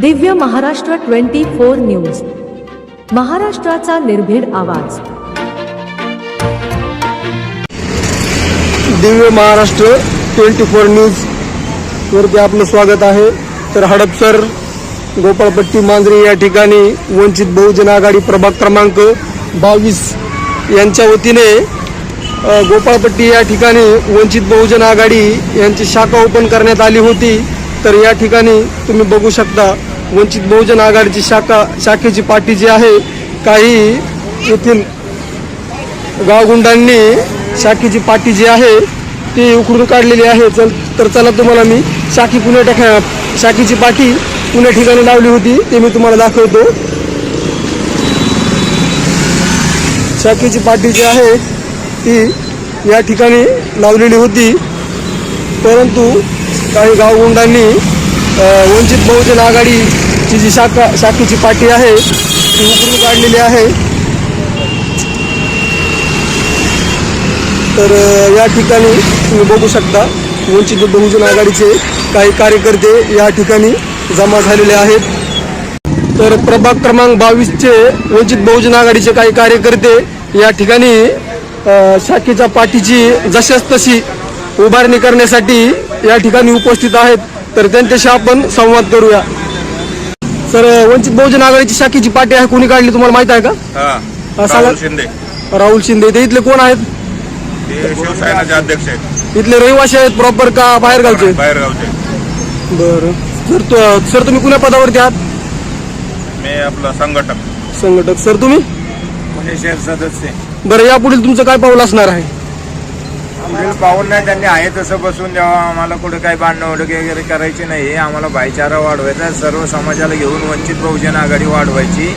Divya Maharashtra twenty four news. महाराष्ट्राचा निर्भीड आवाज. Divya Maharashtra twenty four news वरती आपलं स्वागत आहे. तर हडपसर गोपाळपट्टी मांजरी या ठिकाणी वंचित बहुजन आघाडी प्रभाग क्रमांक बावीस यांच्या वतीने गोपाळपट्टी या ठिकाणी वंचित बहुजन आघाडी यांची शाखा ओपन करण्यात आली होती. तर या ठिकाणी तुम्ही बघू शकता वंचित बहुजन आघाडीची शाखा शाखेची पाठी जी आहे काही येथील गावगुंडांनी शाखेची पाटी जी आहे ती उखडून काढलेली आहे. चल तर चला तुम्हाला मी शाखी पुणे टाका शाखेची पाठी पुणे ठिकाणी लावली होती ते मी तुम्हाला दाखवतो. शाखेची पाटी जी आहे ती या ठिकाणी लावलेली होती. परंतु काही गावगुंडांनी वंचित बहुजन आघाडीची जी शाखा शाखेची पाठी आहे ती उघडून काढलेली आहे. तर या ठिकाणी तुम्ही बघू शकता वंचित बहुजन आघाडीचे काही कार्यकर्ते या ठिकाणी जमा झालेले आहेत. तर प्रभाग क्रमांक बावीसचे वंचित बहुजन आघाडीचे काही कार्यकर्ते या ठिकाणी शाखेच्या पाठीची जशाच तशी उभारणी करण्यासाठी या ठिकाणी उपस्थित आहेत तर त्यांच्याशी आपण संवाद करूया. सर वंचित बहुजन आघाडीची शाखेची पाठी आहे कोणी काढली तुम्हाला माहीत आहे का? सांगा. राहुल शिंदे. राहुल शिंदे ते इथले कोण आहेत? ते शिवसेनेचे अध्यक्ष आहेत. इथले रहिवासी आहेत प्रॉपर का बाहेर गावचे? बाहेरगावचे बरं. सर तु- सर तुम्ही कुण्या पदावरती आहात? मी आपलं संघटक. संघटक. सर तुम्ही? सदस्य. बरं यापुढील तुमचं काय पाऊल असणार आहे? पुढील पाहून नाही त्यांनी आहे तसं बसून द्यावा आम्हाला कुठं काही भांडणं वगैरे करायची नाही आम्हाला भाईचारा वाढवायचा सर्व समाजाला घेऊन वंचित बहुजन आघाडी वाढवायची.